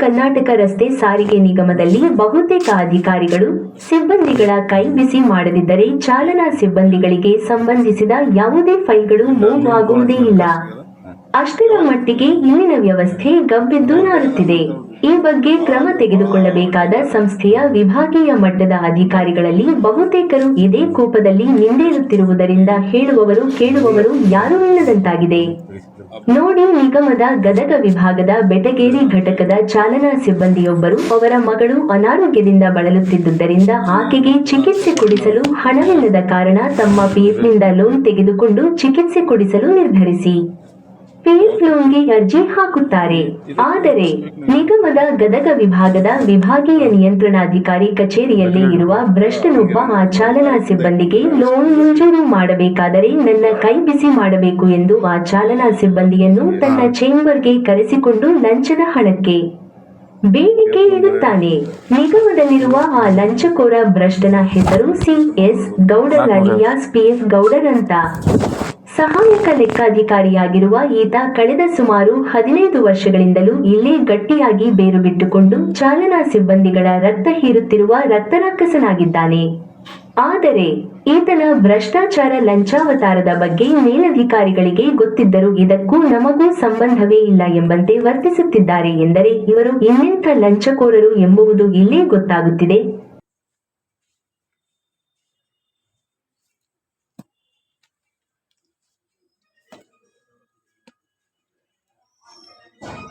ಕರ್ನಾಟಕ ರಸ್ತೆ ಸಾರಿಗೆ ನಿಗಮದಲ್ಲಿ ಬಹುತೇಕ ಅಧಿಕಾರಿಗಳು ಸಿಬ್ಬಂದಿಗಳ ಕೈ ಬಿಸಿ ಮಾಡದಿದ್ದರೆ ಚಾಲನಾ ಸಿಬ್ಬಂದಿಗಳಿಗೆ ಸಂಬಂಧಿಸಿದ ಯಾವುದೇ ಫೈಲ್ಗಳು ಮೂವ್ ಆಗುವುದೇ ಇಲ್ಲ. ಅಷ್ಟರ ಮಟ್ಟಿಗೆ ಇಲ್ಲಿನ ವ್ಯವಸ್ಥೆ ಗಬ್ಬೆದ್ದು ನಾರುತ್ತಿದೆ ಈ ಬಗ್ಗೆ ಕ್ರಮ ತೆಗೆದುಕೊಳ್ಳಬೇಕಾದ ಸಂಸ್ಥೆಯ ವಿಭಾಗೀಯ ಮಟ್ಟದ ಅಧಿಕಾರಿಗಳಲ್ಲಿ ಬಹುತೇಕರು ಇದೇ ಕೋಪದಲ್ಲಿ ನಿಂದೇರುತ್ತಿರುವುದರಿಂದ ಹೇಳುವವರು ಕೇಳುವವರು ಯಾರೂ ಇಲ್ಲದಂತಾಗಿದೆ. ನೋಡಿ, ನಿಗಮದ ಗದಗ ವಿಭಾಗದ ಬೆಟಗೇರಿ ಘಟಕದ ಚಾಲನಾ ಸಿಬ್ಬಂದಿಯೊಬ್ಬರು ಅವರ ಮಗಳು ಅನಾರೋಗ್ಯದಿಂದ ಬಳಲುತ್ತಿದ್ದುದರಿಂದ ಆಕೆಗೆ ಚಿಕಿತ್ಸೆ ಕೊಡಿಸಲು ಹಣವಿಲ್ಲದ ಕಾರಣ ತಮ್ಮ ಪಿಎಫ್ನಿಂದ ಲೋನ್ ತೆಗೆದುಕೊಂಡು ಚಿಕಿತ್ಸೆ ಕೊಡಿಸಲು ನಿರ್ಧರಿಸಿ. ಪಿಎಫ್ ಲೋನ್ಗೆ ಅರ್ಜಿ ಹಾಕುತ್ತಾರೆ. ಆದರೆ ನಿಗಮದ ಗದಗ ವಿಭಾಗದ ವಿಭಾಗೀಯ ನಿಯಂತ್ರಣಾಧಿಕಾರಿ ಕಚೇರಿಯಲ್ಲಿ ಇರುವ ಭ್ರಷ್ಟನೊಬ್ಬ ಆ ಚಾಲನಾ ಸಿಬ್ಬಂದಿಗೆ ಲೋನ್ ಮಂಜೂರು ಮಾಡಬೇಕಾದರೆ ನನ್ನ ಕೈ ಬಿಸಿ ಮಾಡಬೇಕು ಎಂದು ಆ ಚಾಲನಾ ಸಿಬ್ಬಂದಿಯನ್ನು ತನ್ನ ಚೇಂಬರ್ಗೆ ಕರೆಸಿಕೊಂಡು ಲಂಚದ ಹಣಕ್ಕೆ ಬೇಡಿಕೆ ಇಡುತ್ತಾನೆ ನಿಗಮದಲ್ಲಿರುವ ಆ ಲಂಚಕೋರ ಭ್ರಷ್ಟನ ಹೆಸರು CS Gowdar alias PF Gowdar ಅಂತ ಸಹಾಯಕ ಲೆಕ್ಕಾಧಿಕಾರಿಯಾಗಿರುವ ಈತ ಕಳೆದ ಸುಮಾರು ಹದಿನೈದು ವರ್ಷಗಳಿಂದಲೂ ಇಲ್ಲೇ ಗಟ್ಟಿಯಾಗಿ ಬೇರು ಬಿಟ್ಟುಕೊಂಡು ಚಾಲನಾ ಸಿಬ್ಬಂದಿಗಳ ರಕ್ತ ಹೀರುತ್ತಿರುವ ರಕ್ತರಾಕ್ಷಸನಾಗಿದ್ದಾನೆ. ಆದರೆ, ಈತನ ಭ್ರಷ್ಟಾಚಾರ ಲಂಚಾವತಾರದ ಬಗ್ಗೆ ಮೇಲಧಿಕಾರಿಗಳಿಗೆ ಗೊತ್ತಿದ್ದರೂ ಇದಕ್ಕೂ ನಮಗೂ ಸಂಬಂಧವೇ ಇಲ್ಲ ಎಂಬಂತೆ ವರ್ತಿಸುತ್ತಿದ್ದಾರೆ ಎಂದರೆ ಇವರು ಇನ್ನೆಂಥ ಲಂಚಕೋರರು ಎಂಬುವುದು ಇಲ್ಲೇ ಗೊತ್ತಾಗುತ್ತಿದೆ.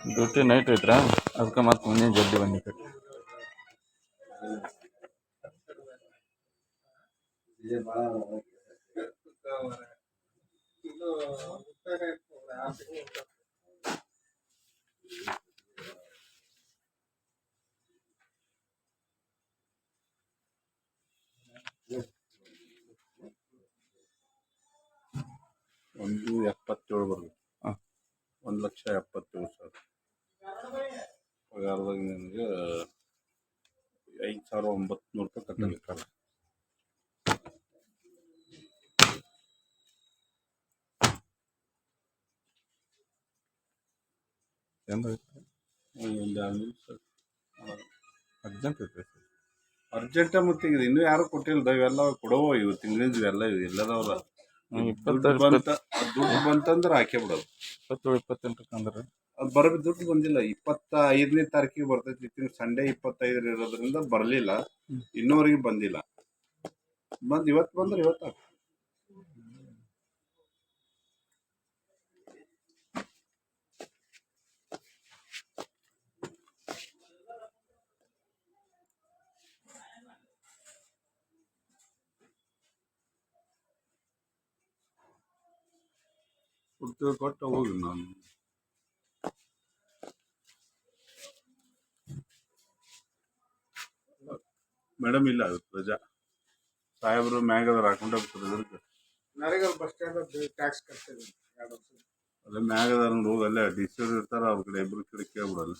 ಡ್ಯೂಟಿ ನೈಟ್ ಐತ್ರಾ ಅದಕ್ಕೆ ಮತ್ತೆ ಮುಂಜಾನೆ ಜಲ್ದಿ ಬಂದಿತ್ತು ಒಂದು ಎಪ್ಪತ್ತೇಳು ಬರ್ಬೇಕು ಹಾಂ ಒಂದು ಲಕ್ಷ ಎಪ್ಪತ್ತೇಳು ಸಾವಿರ ಪಗಾರದಾಗ ನಿನಗೆ ಐದು ಸಾವಿರ ಒಂಬತ್ತು ನೂರು ರೂಪಾಯಿ ಕಟ್ಟಲಿಕ್ಕಲ್ಲ ಅರ್ಜೆಂಟ್ ಐತೆ. ಅರ್ಜೆಂಟ ಮತ್ತೆ ಇನ್ನೂ ಯಾರು ಕೊಟ್ಟಿಲ್ಲ ಇವೆಲ್ಲ ಕೊಡವ ಇವು ತಿಂಗಳಿಂದ ಇವೆಲ್ಲ ಇವು ಎಲ್ಲದವಲ್ಲ. ಹ್ಮ್, ದುಡ್ಡು ಬಂತಂದ್ರೆ ಹಾಕೇ ಬಿಡೋದು. ಇಪ್ಪತ್ತೇಳು ಇಪ್ಪತ್ತೆಂಟಕ್ಕೆ ಅಂದ್ರೆ? ಅದು ಬರ ದುಡ್ಡು ಬಂದಿಲ್ಲ. ಇಪ್ಪತ್ತ ಐದನೇ ತಾರೀಕಿಗೆ ಬರ್ತೈತಿ. ಇತ್ತಿನ ಸಂಡೇ ಇಪ್ಪತ್ತೈದರ ಇರೋದ್ರಿಂದ ಬರಲಿಲ್ಲ. ಇನ್ನೂವರೆಗೆ ಬಂದಿಲ್ಲ. ಬಂದು ಇವತ್ತು ಬಂದ್ರೆ ಇವತ್ತು. ಕೊಡ್ತೀವಿ ಕೊಟ್ಟು ಹೋಗಿ ನಾನು ಮೇಡಮ್ ಇಲ್ಲ ಇವತ್ತು ರಜಾ ಸಾಹೇಬರು ಮ್ಯಾಗದವ್ರು ಹಾಕೊಂಡು ಹೋಗ್ತಾರೆ ನರೇಗಲ್ ಬಸ್ ಸ್ಟ್ಯಾಂಡ್ ಟ್ಯಾಕ್ಸ್ ಕಟ್ತಿದ್ದೀನಿ ಎರಡು ವರ್ಷ ಅಲ್ಲೇ ಮ್ಯಾಗದಾರ ಹೋಗಿ ಅಲ್ಲೇ ಡಿ ಸಿ ಅವ್ರು ಇರ್ತಾರ ಅವ್ರ ಕಡೆ ಇಬ್ರು ಕಡೆ ಕೇಳ್ಬಿಡಲ್ಲ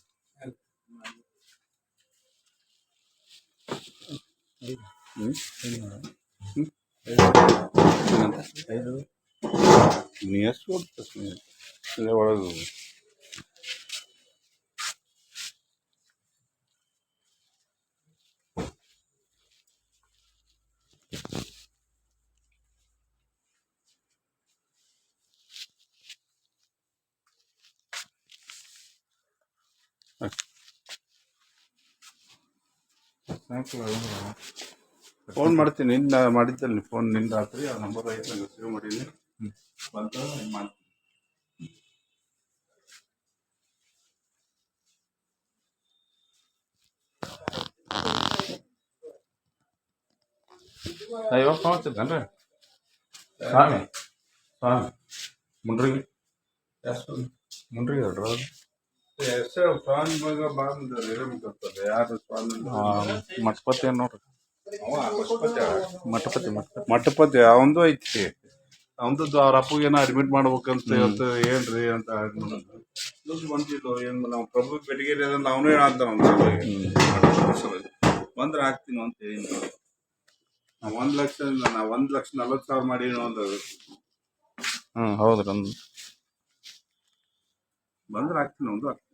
ಹ್ಮ್? ಹ್ಮ್? ನೀ ಎಷ್ಟು ಕೊಡ್ತ ಇಲ್ಲೇ ಒಳಗೆ. ಫೋನ್ ಮಾಡ್ತೀನಿ ನಿನ್ನ ಮಾಡಿದ್ದಲ್ಲಿ ಫೋನ್ನಿಂದ ಹಾಕ್ರಿ ಆ ನಂಬರ್ ಐತೆ ನಂಗೆ ಸೇವ್ ಮಾಡೀನಿ ಬಂತ ಮಾಡ್ತೀನಿ ಅಯ್ಯೋ ಫೋನ್ ಹಚ್ಚಿದ್ದೇನ್ರಿ ಸ್ವಾಮಿ ಸ್ವಾಮಿ ಮುಂಡ್ರಿಗೆ ಎಷ್ಟು ಮುಂಡ್ರಿಗೆ ಅವ್ರು. ಹೆಸರು ಸ್ವಾಮಿ ಮಗ ಬಂದು ಇರಬೇಕಂತದೆ ಯಾರು ಸ್ವಾಮಿ ಮಠಪತಿ ನೋಡ್ರಿ. ಮಠಪತಿ ಮಠಪತಿ ಮಠಪತಿ ಅವಂದು ಐತಿ ಅವಂದು ಅವ್ರ ಅಪ್ಪಗೇನೋ ಅಡ್ಮಿಟ್ ಮಾಡ್ಬೇಕಂತ ಇವತ್ತು ಏನ್ರಿ ಅಂತ ದುಡ್ಡು ಬಂದಿಲ್ಲ ಏನ್ ನಾವು ಪ್ರಭು ಬೆಟಗೇರಿ ಅದನ್ನ ಅವನು ಹೇಳಂತ ಬಂದ್ರೆ ಹಾಕ್ತೀನಿ ಅಂತ ಹೇಳಿ ನಾವು. ಒಂದ್ ಲಕ್ಷ ನಾ ಒಂದ್ ಲಕ್ಷ ನಲ್ವತ್ತು ಸಾವಿರ ಮಾಡಿ ಒಂದು ಹ್ಮ್ ಹೌದ್ರಿ. ಬಂದ್ರೆ ಹಾಕ್ತೀನಿ ಒಂದು ಹಾಕ್ತೀನಿ